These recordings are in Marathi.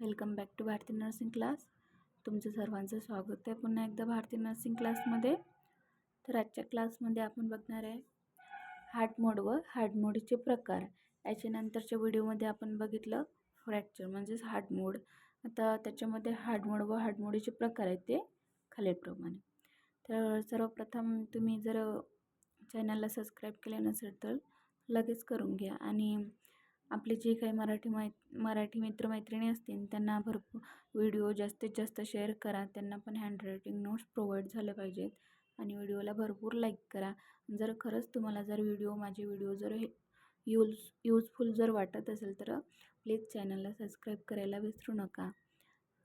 Welcome back to Bharati nursing class. तुमचं सर्वांचं स्वागत आहे पुन्हा एकदा भारती नर्सिंग क्लासमध्ये. तर आजच्या क्लासमध्ये आपण बघणार आहे हार्टमोड व हार्टमोडचे प्रकार. याच्यानंतरच्या व्हिडिओमध्ये आपण बघितलं फ्रॅक्चर म्हणजेच हार्टमोड. आता त्याच्यामध्ये हार्टमोड व हार्टमोडीचे प्रकार आहेत ते खालीलप्रमाणे. तर सर्वप्रथम तुम्ही जर चॅनलला सबस्क्राईब केले नसेल तर लगेच करून घ्या आणि आपले जे काही मराठी मै मराठी मित्रमैत्रिणी असतील त्यांना भरपूर व्हिडिओ जास्तीत जास्त शेअर करा. त्यांना पण हँडरायटिंग नोट्स प्रोव्हाइड झाले पाहिजेत. आणि व्हिडिओला भरपूर लाईक करा. जर खरंच तुम्हाला जर व्हिडिओ माझे व्हिडिओ जर हे यूज यूजफुल जर वाटत असेल तर प्लीज चॅनलला सबस्क्राईब करायला विसरू नका.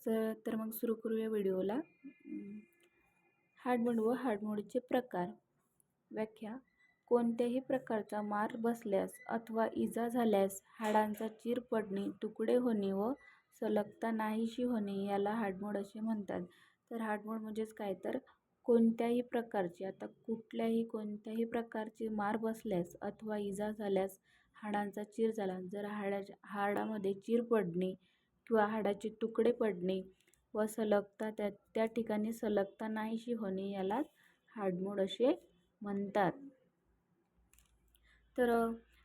जर तर मग सुरू करूया व्हिडिओला. हार्डमोड व हार्डमोडचे प्रकार. व्याख्या कोणत्याही प्रकारचा मार बसल्यास अथवा इजा झाल्यास हाडांचा चीर पडणे तुकडे होणे व सलगता नाहीशी होणे याला हाडमोड असे म्हणतात. तर हाडमोड म्हणजेच काय? तर कोणत्याही प्रकारची आता कुठल्याही कोणत्याही प्रकारची मार बसल्यास अथवा इजा झाल्यास हाडांचा चीर झाला. जर हाडाच्या हाडामध्ये चीर पडणे किंवा हाडाचे तुकडे पडणे व सलगता त्या त्या ठिकाणी सलगता नाहीशी होणे यालाच हाडमोड असे म्हणतात. तर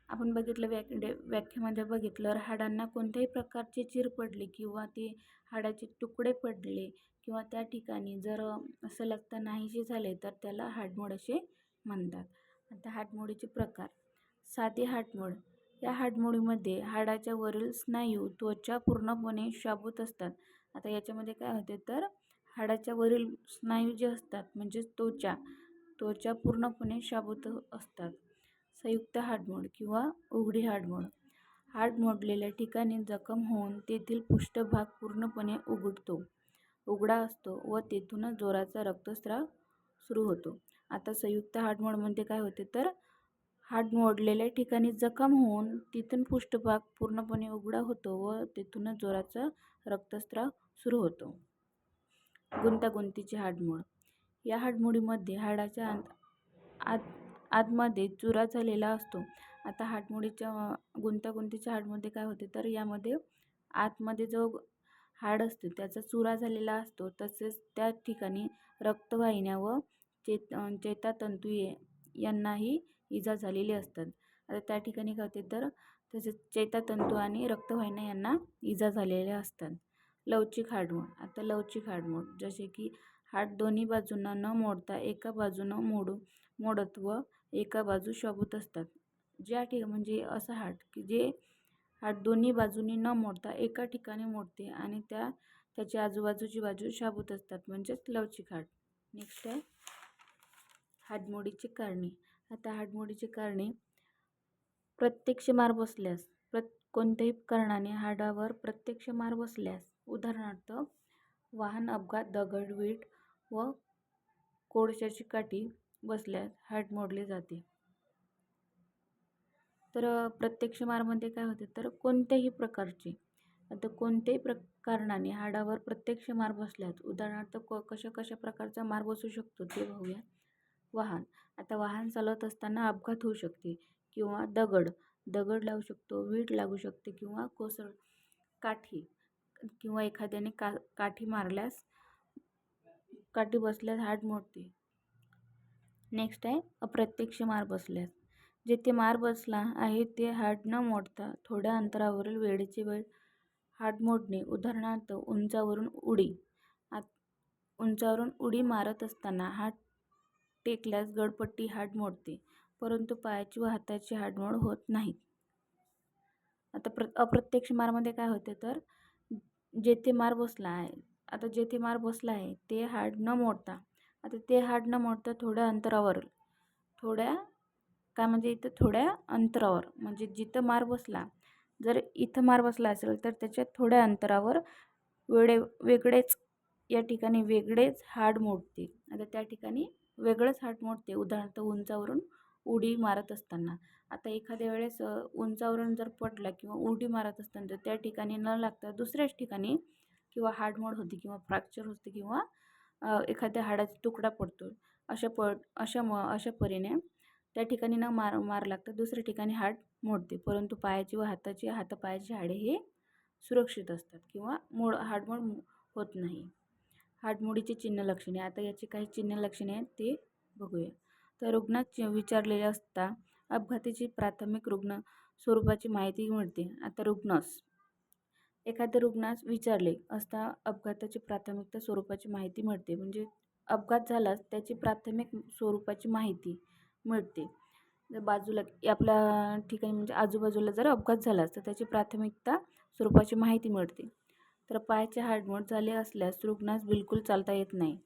आपण बघितलं व्याक डे व्याख्यामध्ये बघितलं हाडांना कोणत्याही प्रकारची चीर पडली किंवा ते हाडाचे तुकडे पडले किंवा त्या ठिकाणी जर असं नाहीशी नाहीसे झाले तर त्याला हाडमोड असे म्हणतात. आता हाडमोडीचे प्रकार. साधे हाडमोड. या हाडमोडीमध्ये हाडाच्या वरील स्नायू त्वचा पूर्णपणे शाबूत असतात. आता याच्यामध्ये काय होते तर हाडाच्या वरील स्नायू जे असतात म्हणजेच त्वचा त्वचा पूर्णपणे शाबूत असतात. संयुक्त हाडमोड किंवा उघडी हाडमोड. हाड मोडलेल्या ठिकाणी जखम होऊन तेथील पृष्ठभाग पूर्णपणे उघडतो उघडा असतो व तेथूनच जोराचा रक्तस्राव सुरू होतो. आता संयुक्त हाडमोडमध्ये म्हणजे काय होते? तर हाड मोडलेल्या ठिकाणी जखम होऊन तिथून पृष्ठभाग पूर्णपणे उघडा होतो व तेथूनच जोराचा रक्तस्राव सुरू होतो. गुंतागुंतीचे हाडमोड. या हाडमोडीमध्ये हाडाच्या आत आतमध्ये चुरा झालेला असतो. आता हाडमोडीच्या गुंतागुंतीच्या हाडमध्ये काय होते तर यामध्ये आतमध्ये जो हाड असतो त्याचा चुरा झालेला असतो. तसेच त्या ठिकाणी रक्तवाहिन्या व चेत चेतातंतू यांनाही इजा झालेली असतात. आता त्या ठिकाणी काय होते तर तसेच चेतातंतू आणि रक्तवाहिन्या यांना इजा झालेल्या असतात. लवचिक हाडमोड. आता लवचिक हाडमोड. जसे की हाड दोन्ही बाजूंना न मोडता एका बाजूनं मोडू मोडत व एका बाजू शाबूत असतात. ज्या ठिकाणी म्हणजे असं हाट की जे हाड दोन्ही बाजूनी न मोडता एका ठिकाणी मोडते आणि त्या त्याच्या आजूबाजूची बाजू शाबूत असतात म्हणजेच लवचिक हाड नेक्स्ट आहे. हाडमोडीची कारणे. आता हाडमोडीची कारणे प्रत्यक्ष मार बसल्यास प्रत कोणत्याही कारणाने हाडावर प्रत्यक्ष मार बसल्यास उदाहरणार्थ वाहन अपघात दगडवीट व कोळशाची काठी बसल्यास हाड मोडले जाते. तर प्रत्यक्ष मारमध्ये म्हणजे काय होते? तर कोणत्याही प्रकारचे. आता कोणत्याही प्र कारणाने हाडावर प्रत्यक्ष मार बसल्यास उदाहरणार्थ क कशा कशा प्रकारचा मार बसू शकतो ते पाहूया वाहन. आता वाहन चालवत असताना अपघात होऊ शकते किंवा दगड. दगड लागू शकतो वीट लागू शकते किंवा कोसळ काठी किंवा एखाद्याने का काठी मारल्यास काठी बसल्यास हाड मोडते. नेक्स्ट आहे अप्रत्यक्ष मार बसल्यास. जेथे मार बसला आहे ते हाड न मोडता थोड्या अंतरावरील वेळेची वेळ हाड मोडणे उदाहरणार्थ उंचावरून उडी. आत उंचावरून उडी मारत असताना हात टेकल्यास गडपट्टी हाड मोडते परंतु पायाची व हाताची हाडमोड होत नाहीत आता प्र अप्रत्यक्ष मारमध्ये काय होते तर जेथे मार बसला आहे आता जेथे मार बसला आहे ते हाड न मोडता आता ते हाड न मोडता थोड्या अंतरावर. थोड्या काय म्हणजे इथं थोड्या अंतरावर. म्हणजे जिथं मार बसला जर इथं मार बसला असेल तर त्याच्या थोड्या अंतरावर वेळे वेगळेच या ठिकाणी वेगळेच हाड मोडते. आता त्या ठिकाणी वेगळंच हाड मोडते उदाहरणार्थ उंचावरून उडी मारत असताना. आता एखाद्या वेळेस उंचावरून जर पडला किंवा उडी मारत असताना तर त्या ठिकाणी न लागता दुसऱ्याच ठिकाणी किंवा हाडमोड होते किंवा फ्रॅक्चर होते किंवा एखाद्या हाडाचा तुकडा पडतो अशा प अशा म अशा परीने त्या ठिकाणी न मार मार लागता दुसऱ्या ठिकाणी हाड मोडते. परंतु पायाची व हाताची हातापायाची हाडे हे सुरक्षित असतात किंवा मोड हाडमोड होत नाही. हाडमोडीची चिन्ह लक्षणे. आता याची काही चिन्ह लक्षणे आहेत ते बघूया. तर रुग्णात विचारलेले असता अपघाताची प्राथमिक रुग्ण स्वरूपाची माहिती मिळते. आता रुग्णास एखाद्या रुग्णास विचारले असता अपघाताची प्राथमिकता स्वरूपाची माहिती मिळते. म्हणजे अपघात झालाच त्याची प्राथमिक स्वरूपाची माहिती मिळते. जर बाजूला आपल्या ठिकाणी म्हणजे आजूबाजूला जर अपघात झालाच तर त्याची प्राथमिकता स्वरूपाची माहिती मिळते. तर पायाचे हाडमोड झाले असल्यास रुग्णास बिलकुल चालता येत नाही.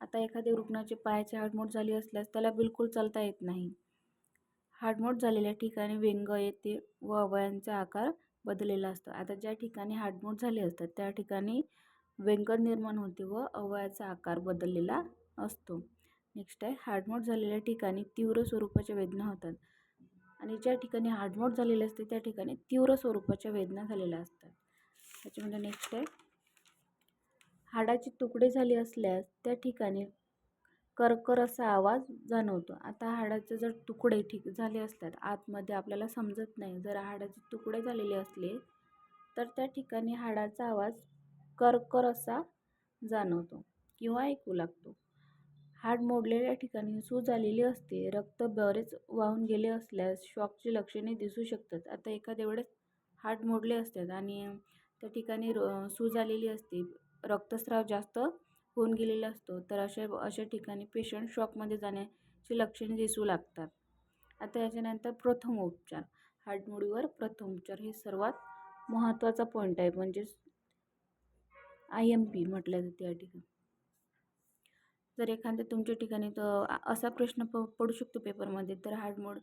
आता एखाद्या रुग्णाचे पायाचे हाडमोड झाली असल्यास त्याला बिलकुल चालता येत नाही. हाडमोड झालेल्या ठिकाणी व्यंग येते व अवयांचा आकार बदललेला असतो. आता ज्या ठिकाणी हाडमोड झाले असतात त्या ठिकाणी व्यंग निर्माण होते व अवयाचा आकार बदललेला असतो. नेक्स्ट आहे हाडमोड झालेल्या ठिकाणी तीव्र स्वरूपाच्या वेदना होतात. आणि ज्या ठिकाणी हाडमोड झालेले असते त्या ठिकाणी तीव्र स्वरूपाच्या वेदना झालेल्या असतात. त्याच्यामध्ये नेक्स्ट आहे हाडाचे तुकडे झाले असल्यास त्या ठिकाणी करकर असा आवाज जाणवतो. आता हाडाचे जर तुकडे ठीक झाले असतात आतमध्ये आपल्याला समजत नाही. जर हाडाचे तुकडे झालेले असले तर त्या ठिकाणी हाडाचा आवाज करकर असा जाणवतो किंवा ऐकू लागतो. हाड मोडलेल्या ठिकाणी सूज आलेली असते. रक्त बरेच वाहून गेले असल्यास शॉकची लक्षणे दिसू शकतात. आता एखाद्या वेळेस हाड मोडले असतात आणि त्या ठिकाणी र सूज आलेली असते. रक्तस्राव जास्त होऊन गेलेला असतो. तर अशा अशा ठिकाणी पेशंट शॉकमध्ये जाण्याची लक्षणे दिसू लागतात. आता याच्यानंतर प्रथम उपचार. हाडमोडीवर प्रथम उपचार हे सर्वात महत्त्वाचा पॉईंट आहे. म्हणजेच आय एम पी म्हटलं जाते या ठिकाणी. जर एखाद्या तुमच्या ठिकाणी तर असा प्रश्न प पडू शकतो पेपरमध्ये तर हाडमोड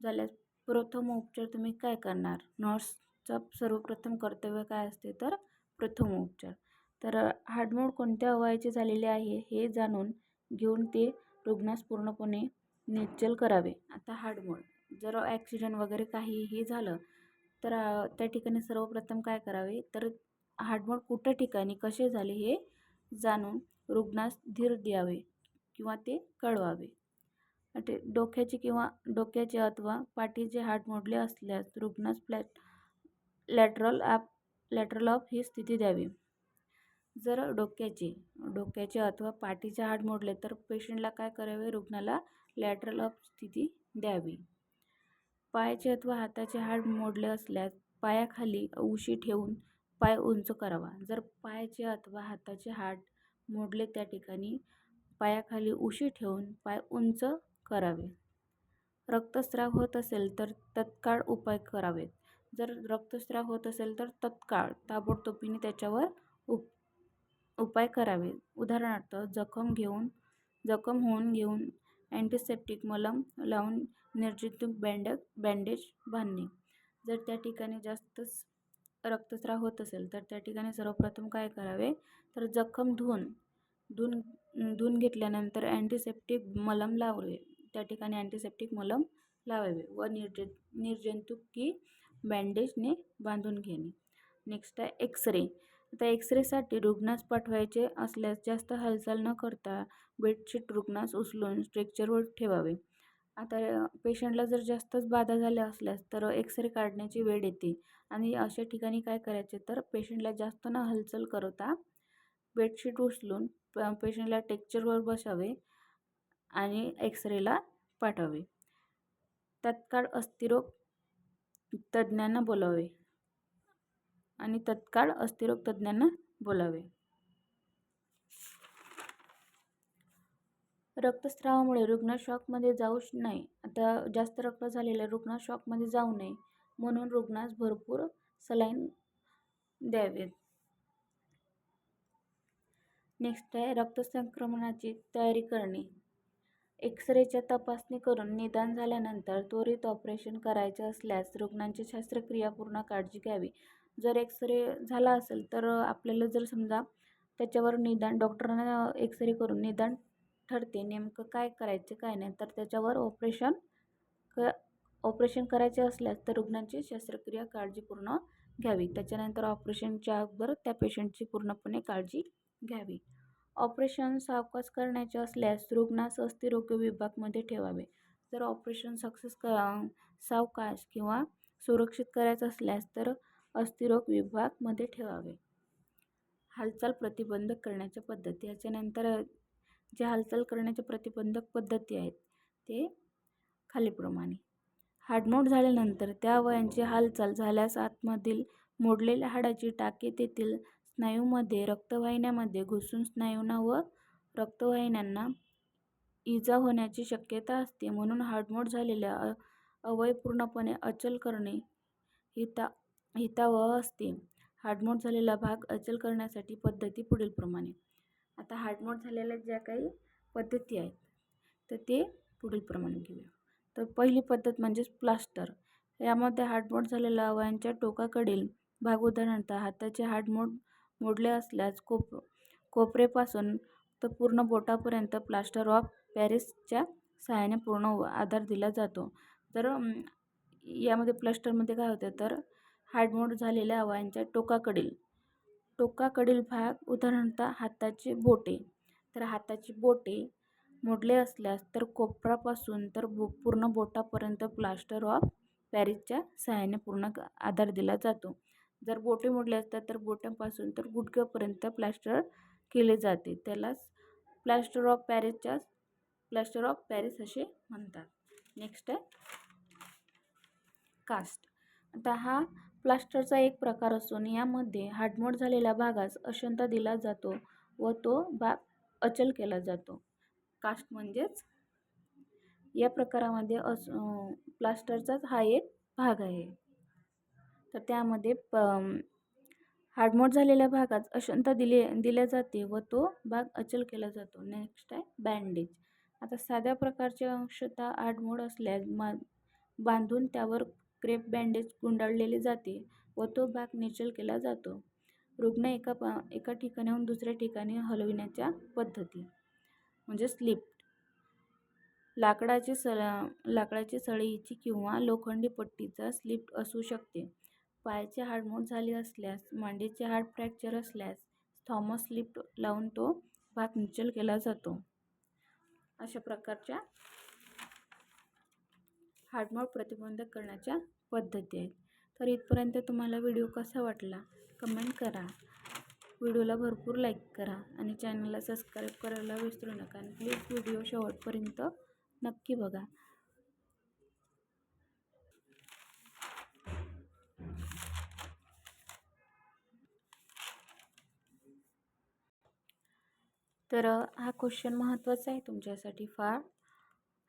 झाल्यास प्रथम उपचार तुम्ही काय करणार? नर्सचा सर्वप्रथम कर्तव्य काय असते? तर प्रथम उपचार. तर हाडमोड कोणत्या अवयाचे झालेले आहे हे जाणून घेऊन ते रुग्णास पूर्णपणे निश्चल करावे. आता हाडमोड. जर ॲक्सिडेंट वगैरे काही हे झालं तर त्या ठिकाणी सर्वप्रथम काय करावे? तर हाडमोड कुठं ठिकाणी कसे झाले हे जाणून रुग्णास धीर द्यावे किंवा ते कळवावे. ते डोक्याचे किंवा डोक्याचे अथवा पाठीचे हाड मोडले असल्यास रुग्णास flat lateral up lateral off ही स्थिती द्यावी. जर डोक्याचे डोक्याचे अथवा पाठीचे हाड मोडले तर पेशंटला काय करावे? रुग्णाला लॅटरल अप स्थिती द्यावी. पायाचे अथवा हाताचे हाड मोडले असल्यास पायाखाली उशी ठेवून पाय उंच करावा. जर पायाचे अथवा हाताचे हाड मोडले त्या ठिकाणी पायाखाली उशी ठेवून पाय उंच करावे. रक्तस्राव होत असेल तर तत्काळ उपाय करावेत. जर रक्तस्राव होत असेल तर तत्काळ ताबडतोबीने त्याच्यावर उप उपाय करावे. उदाहरणार्थ जखम घेऊन जखम होऊन घेऊन अँटीसेप्टिक मलम लावून निर्जंतुक बँड बँडेज बांधणे. जर त्या ठिकाणी जास्तच रक्तस्राव होत असेल तर त्या ठिकाणी सर्वप्रथम काय करावे? तर जखम धुवून धुवून धुवून घेतल्यानंतर अँटीसेप्टिक मलम लावावे. त्या ठिकाणी अँटीसेप्टिक मलम लावावे व निर्ज निर्जंतुकी बँडेजने बांधून घेणे. नेक्स्ट आहे एक्सरे आता एक्सरेसाठी रुग्णास पाठवायचे असल्यास जास्त हालचाल न करता बेडशीट रुग्णास उचलून स्ट्रेक्चरवर ठेवावे. आता पेशंटला जर जास्तच बाधा झाल्या असल्यास तर एक्सरे काढण्याची वेळ येते. आणि अशा ठिकाणी काय करायचे तर पेशंटला जास्त न हालचाल करता बेडशीट उचलून प पेशंटला टेक्चरवर बसावे आणि एक्सरेला पाठवावे. तत्काळ अस्थिरोग तज्ज्ञांना बोलावे. आणि तत्काळ अस्थिरोग तज्ज्ञांना बोलावे. रक्तस्रावामुळे रुग्ण शॉकमध्ये जाऊ नये आता जास्त रक्त झालेल्या रुग्ण शॉकमध्ये जाऊ नये म्हणून रुग्णास भरपूर सलाईन द्यावेत. नेक्स्ट आहे रक्तसंक्रमणाची तयारी करणे. एक्सरेच्या तपासणी करून निदान झाल्यानंतर त्वरित ऑपरेशन करायचे असल्यास रुग्णांची शस्त्रक्रिया पूर्ण काळजी घ्यावी. जर एक्सरे झाला असेल तर आपल्याला जर समजा त्याच्यावर निदान डॉक्टरांना एक्सरे करून निदान ठरते नेमकं काय करायचे काय नाही तर त्याच्यावर ऑपरेशन क ऑपरेशन करायचे असल्यास तर रुग्णांची शस्त्रक्रिया काळजीपूर्ण घ्यावी. त्याच्यानंतर ऑपरेशनच्या अगोदर त्या पेशंटची पूर्णपणे काळजी घ्यावी. ऑपरेशन सावकाश करण्याचे असल्यास रुग्णास अस्थिरोग्य विभागमध्ये ठेवावे. जर ऑपरेशन सक्सेस क सावकाश किंवा सुरक्षित करायचं असल्यास तर अस्थिरोग विभागमध्ये ठेवावे. हालचाल प्रतिबंधक करण्याच्या पद्धती. याच्यानंतर जे हालचाल करण्याच्या प्रतिबंधक पद्धती आहेत ते खालीप्रमाणे हाडमोड झाल्यानंतर त्या वयांची हालचाल झाल्यास आतमधील मोडलेल्या हाडाची टाके तेथील स्नायूमध्ये रक्तवाहिन्यामध्ये घुसून स्नायूंना व रक्तवाहिन्यांना इजा होण्याची शक्यता असते. म्हणून हाडमोड झालेल्या अ पूर्णपणे अचल करणे हिता हितावह असते. हाडमोड झालेला भाग अचल करण्यासाठी पद्धती पुढीलप्रमाणे. आता हाडमोड झालेल्या ज्या काही पद्धती आहेत तर ते पुढीलप्रमाणे घेऊया. तर पहिली पद्धत म्हणजेच प्लास्टर. यामध्ये हाडमोड झालेल्या अवयांच्या टोकाकडील भाग उदाहरणतः हाताचे हाडमोड मोडले असल्यास कोप कोपरेपासून तर पूर्ण बोटापर्यंत प्लास्टर ऑफ पॅरिसच्या सहाय्याने पूर्ण आधार दिला जातो. तर यामध्ये प्लास्टरमध्ये काय होतं तर हार्डमोड झालेल्या अवयांच्या टोकाकडील टोकाकडील भाग उदाहरणतः हाताचे बोटे. तर हाताची बोटे मोडले असल्यास तर कोपरापासून तर बो पूर्ण बोटापर्यंत प्लास्टर ऑफ पॅरिसच्या सहाय्याने पूर्ण आधार दिला जातो. जर बोटे मोडले असतात तर बोटांपासून तर गुडघ्यापर्यंत प्लास्टर केले जाते. त्यालाच प्लास्टर ऑफ पॅरिसच्या प्लास्टर ऑफ पॅरिस असे म्हणतात. नेक्स्ट आहे कास्ट. आता हा प्लास्टरचा एक प्रकार असून यामध्ये हाडमोड झालेल्या भागास अशंता दिला जातो व तो भाग अचल केला जातो. कास्ट म्हणजेच या प्रकारामध्ये अस प्लास्टरचाच हा एक भाग आहे. तर त्यामध्ये प हाडमोड झालेल्या भागात अशंता दिले दिल्या जाते व तो भाग अचल केला जातो. नेक्स्ट आहे बँडेज आता साध्या प्रकारचे अंशतः हाडमोड असल्यास मा बांधून त्यावर क्रेप बँडेज गुंडाळलेले जाते व तो भाग निचल केला जातो. रुग्ण एका पा एका ठिकाणाहून दुसऱ्या ठिकाणी हलविण्याच्या पद्धती म्हणजे स्लिप्ट. लाकडाची स लाकडाची सळईची किंवा लोखंडी पट्टीचा स्लिप असू शकते. पायाचे हाडमोड झाले असल्यास मांडीचे हाड फ्रॅक्चर असल्यास थॉमस स्लिप लावून तो भाग निचल केला जातो. अशा प्रकारच्या हार्टमोड प्रतिबंधक करण्याच्या पद्धती आहेत. तर इथपर्यंत तुम्हाला व्हिडिओ कसा वाटला कमेंट करा. व्हिडिओला भरपूर लाईक करा आणि चॅनलला सबस्क्राईब करायला विसरू नका आणि प्लीज व्हिडिओ शेवटपर्यंत नक्की बघा. तर हा क्वेश्चन महत्त्वाचा आहे तुमच्यासाठी. फार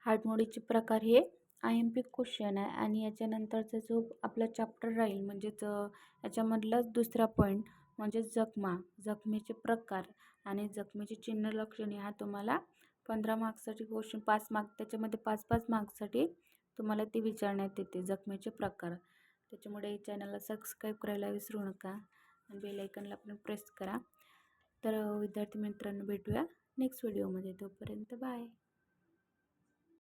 हार्टमोडीचे प्रकार हे आय एम पी क्वेश्चन आहे आणि याच्यानंतरचा जो आपला चॅप्टर राहील म्हणजेच याच्यामधलाच दुसरा पॉईंट म्हणजे जखमा. जखमेचे प्रकार आणि जखमेची चिन्ह लक्षणे हा तुम्हाला पंधरा मार्क्ससाठी क्वेश्चन पाच मार्क त्याच्यामध्ये पाच पाच मार्क्ससाठी तुम्हाला ते विचारण्यात येते जखमेचे प्रकार. त्याच्यामुळे चॅनलला सबस्क्राईब करायला विसरू नका आणि बेलायकनला पण प्रेस करा. तर विद्यार्थी मित्रांनो भेटूया नेक्स्ट व्हिडिओमध्ये तोपर्यंत बाय